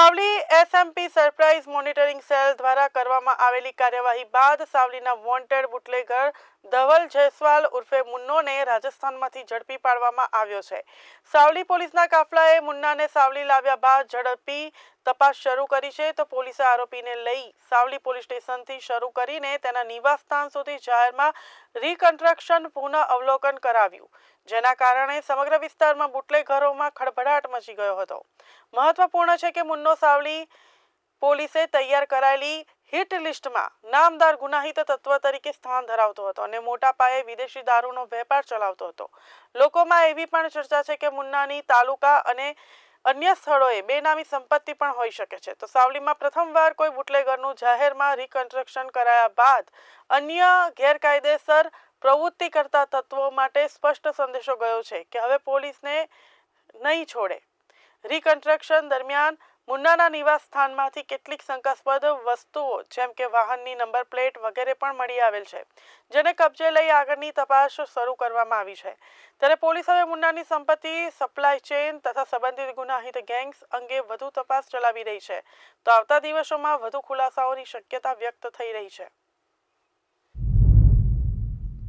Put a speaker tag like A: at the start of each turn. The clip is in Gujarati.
A: Savli SMP surprise monitoring cell દ્વારા કરવામાં આવેલી કાર્યવાહી બાદ સાવલીના વોન્ટેડ બુટલેગર ધવલ જયસ્વાલ ઉર્ફે મુન્નોને રાજસ્થાનમાંથી ઝડપી પાડવામાં આવ્યો છે. સાવલી પોલીસના કાફલાએ મુન્નાને સાવલી લાવ્યા બાદ ઝડપી તપાસ શરૂ કરી છે તો પોલીસે આરોપીને લઈ સાવલી પોલીસ સ્ટેશનથી શરૂ કરીને તેના નિવાસસ્થાન સુધી જાહેરમાં રીકન્સ્ટ્રક્શન પુનઃ અવલોકન કરાવ્યું, જેના કારણે સમગ્ર વિસ્તારમાં બુટલેઘરોમાં ખળભળાટ મચી ગયો હતો. મહત્વપૂર્ણ છે કે મુન્નો સાવલી પોલીસે તૈયાર કરાયેલી હિટ લિસ્ટમાં નામદાર ગુનાહિત તત્વ તરીકે સ્થાન ધરાવતો હતો અને મોટા પાયે વિદેશી દારૂનો વેપાર ચલાવતો હતો. લોકોમાં એવી પણ ચર્ચા છે કે મુન્નાની તાલુકા અને અન્ય સ્થળોએ બેનામી સંપત્તિ પણ હોઈ શકે છે. તો સાવલીમાં પ્રથમવાર કોઈ બુટલેગરનું જાહેરમાં રિકન્સ્ટ્રક્શન કરાયા બાદ અન્ય ગેરકાયદેસર પ્રવૃત્તિ કરતા તત્વો માટે સ્પષ્ટ સંદેશો ગયો છે કે હવે પોલીસને નહીં છોડે. રિકન્સ્ટ્રક્શન દરમિયાન મુન્નાના નિવાસ સ્થાનમાંથી કેટલીક શંકાસ્પદ વસ્તુઓ, જેમ કે વાહનની નંબર પ્લેટ વગેરે પણ મળી આવેલ છે, જેને કબજે લઈ આગળની તપાસ શરૂ કરવામાં આવી છે. ત્યારે પોલીસ હવે મુન્નાની સંપત્તિ, સપ્લાય ચેઇન તથા સંબંધિત ગુનાહિત ગેંગ્સ અંગે વધુ તપાસ ચલાવી રહી છે. તો આવતા દિવસોમાં વધુ ખુલાસાઓની શક્યતા વ્યક્ત થઈ રહી છે.